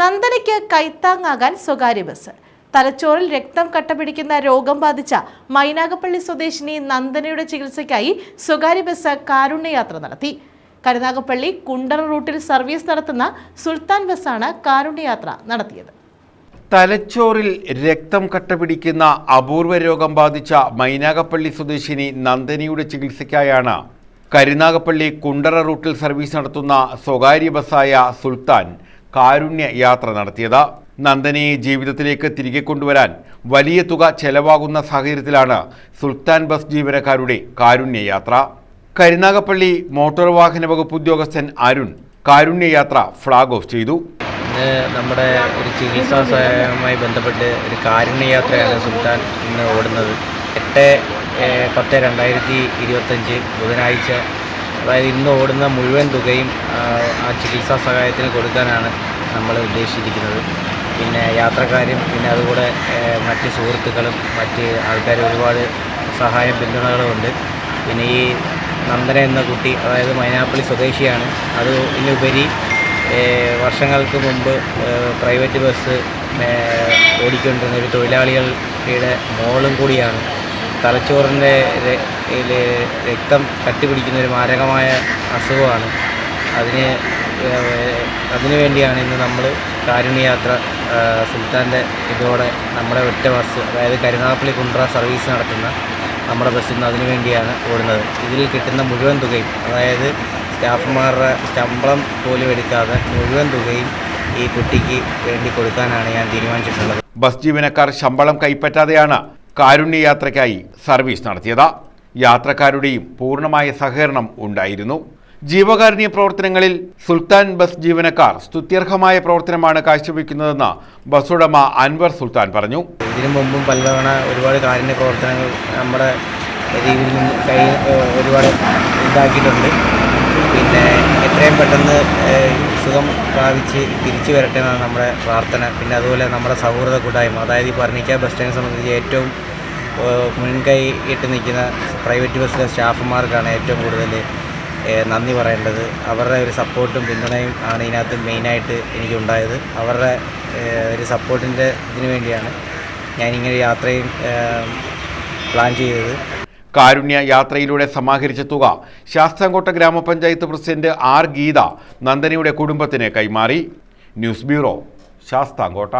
നന്ദനയ്ക്ക് കൈത്താങ്ങാകാൻ സ്വകാര്യ ബസ്. തലച്ചോറിൽ രക്തം കട്ടപിടിക്കുന്ന രോഗം ബാധിച്ച മൈനാഗപ്പള്ളി സ്വദേശിനി നന്ദനയുടെ ചികിത്സയ്ക്കായി സ്വകാര്യ ബസ് കാരുണ്യയാത്ര നടത്തി. കരുനാഗപ്പള്ളി കുണ്ടറ റൂട്ടിൽ സർവീസ് നടത്തുന്ന സുൽത്താൻ ബസ്സാണ് കാരുണ്യയാത്ര നടത്തിയത്. തലച്ചോറിൽ രക്തം കട്ടപിടിക്കുന്ന അപൂർവ രോഗം ബാധിച്ച മൈനാഗപ്പള്ളി സ്വദേശിനി നന്ദനിയുടെ ചികിത്സയ്ക്കായാണ് കരുനാഗപ്പള്ളി കുണ്ടറ റൂട്ടിൽ സർവീസ് നടത്തുന്ന സ്വകാര്യ ബസ്സായ സുൽത്താൻ കാരുണ്യ യാത്ര നടത്തിയത്. നന്ദനയെ ജീവിതത്തിലേക്ക് തിരികെ കൊണ്ടുവരാൻ വലിയ തുക ചെലവാകുന്ന സാഹചര്യത്തിലാണ് സുൽത്താൻ ബസ് ജീവനക്കാരുടെ കാരുണ്യ യാത്ര. കരുനാഗപ്പള്ളി മോട്ടോർ വാഹന വകുപ്പ് ഉദ്യോഗസ്ഥൻ അരുൺ കാരുണ്യ യാത്ര ഫ്ളാഗ് ഓഫ് ചെയ്തു. നമ്മുടെ ഒരു ചികിത്സാ സഹായവുമായി ബന്ധപ്പെട്ട് ഒരു കാരുണ്യ യാത്രയാണ് സുൽത്താൻ ഇന്ന് ഓടുന്നത്. എട്ട് പത്ത് രണ്ടായിരത്തി ഇരുപത്തഞ്ച് ബുധനാഴ്ച അതായത് ഇന്ന് ഓടുന്ന മുഴുവൻ തുകയും ആ, ചികിത്സാ സഹായത്തിന് കൊടുക്കാനാണ് നമ്മൾ ഉദ്ദേശിച്ചിരിക്കുന്നത്. പിന്നെ യാത്രക്കാരും പിന്നെ അതുകൂടെ മറ്റ് സുഹൃത്തുക്കളും മറ്റ് ആൾക്കാർ ഒരുപാട് സഹായം പിന്തുണകളുമുണ്ട് പിന്നെ ഈ നന്ദന എന്ന കുട്ടി അതായത് മൈനാപ്പള്ളി സ്വദേശിയാണ്. അത് ഇതിനുപരി വർഷങ്ങൾക്ക് മുമ്പ് പ്രൈവറ്റ് ബസ് ഓടിക്കൊണ്ടിരുന്ന ഒരു തൊഴിലാളികളുടെ മോളും കൂടിയാണ്. തലച്ചോറിന്റെ രക്തം കട്ടിപിടിക്കുന്ന ഒരു മാരകമായ അസുഖമാണ്. അതിന് അതിനു വേണ്ടിയാണ് ഇന്ന് നമ്മൾ കാരുണ്യയാത്ര സുൽത്താന്റെ ഇതോടെ നമ്മുടെ ഒറ്റ ബസ് അതായത് കരുനാഗപ്പള്ളി കുണ്ട്ര സർവീസ് നടത്തുന്ന നമ്മുടെ ബസ്സിൽ നിന്ന് അതിനു വേണ്ടിയാണ് ഓടുന്നത്. ഇതിൽ കിട്ടുന്ന മുഴുവൻ തുകയും അതായത് സ്റ്റാഫുമാരുടെ ശമ്പളം പോലും എടുക്കാതെ മുഴുവൻ തുകയും ഈ കുട്ടിക്ക് വേണ്ടി കൊടുക്കാനാണ് ഞാൻ തീരുമാനിച്ചിട്ടുള്ളത്. ബസ് ജീവനക്കാർ ശമ്പളം കൈപ്പറ്റാതെയാണ് കാരുണ്യ യാത്രയ്ക്കായി സർവീസ് നടത്തിയത്. യാത്രക്കാരുടെയും പൂർണമായ സഹകരണം ഉണ്ടായിരുന്നു. ജീവകാരുണ്യ പ്രവർത്തനങ്ങളിൽ സുൽത്താൻ ബസ് ജീവനക്കാർ സ്തുത്യർഹമായ പ്രവർത്തനമാണ് കാഴ്ചവെക്കുന്നതെന്ന് ബസ് ഉടമ അൻവർ സുൽത്താൻ പറഞ്ഞു. ഇതിനു മുമ്പും പലതവണ ഒരുപാട് കാരുണ്യ പ്രവർത്തനങ്ങൾ നമ്മുടെ രീതിയിൽ നിന്ന് കൈ ഒരുപാട് ഇതാക്കിയിട്ടുണ്ട്. പിന്നെ എത്രയും പെട്ടെന്ന് സുഖം പ്രാപിച്ച് തിരിച്ചു വരട്ടെ എന്നാണ് നമ്മുടെ പ്രാർത്ഥന. പിന്നെ അതുപോലെ നമ്മുടെ സൗഹൃദ കൂട്ടായ്മ. അതായത് ഈ പറഞ്ഞിക്ക ബസ് സ്റ്റാൻഡ് സംബന്ധിച്ച് ഏറ്റവും മുൻകൈ ഇട്ട് നിൽക്കുന്ന പ്രൈവറ്റ് ബസ്സിലെ സ്റ്റാഫുമാർക്കാണ് ഏറ്റവും കൂടുതൽ നന്ദി പറയേണ്ടത്. അവരുടെ ഒരു സപ്പോർട്ടും പിന്തുണയും ആണ് ഇതിനകത്ത് മെയിനായിട്ട് എനിക്കുണ്ടായത്. അവരുടെ ഒരു സപ്പോർട്ടിന്റെ ഇതിനു വേണ്ടിയാണ് ഞാനിങ്ങനെ യാത്രയും പ്ലാൻ ചെയ്തത്. കാരുണ്യ യാത്രയിലൂടെ സമാഹരിച്ച തുക. ശാസ്താംകോട്ട ഗ്രാമപഞ്ചായത്ത് പ്രസിഡന്റ് ആർ ഗീത നന്ദനയുടെ കുടുംബത്തിന് കൈമാറി. News bureau Sasthamkotta.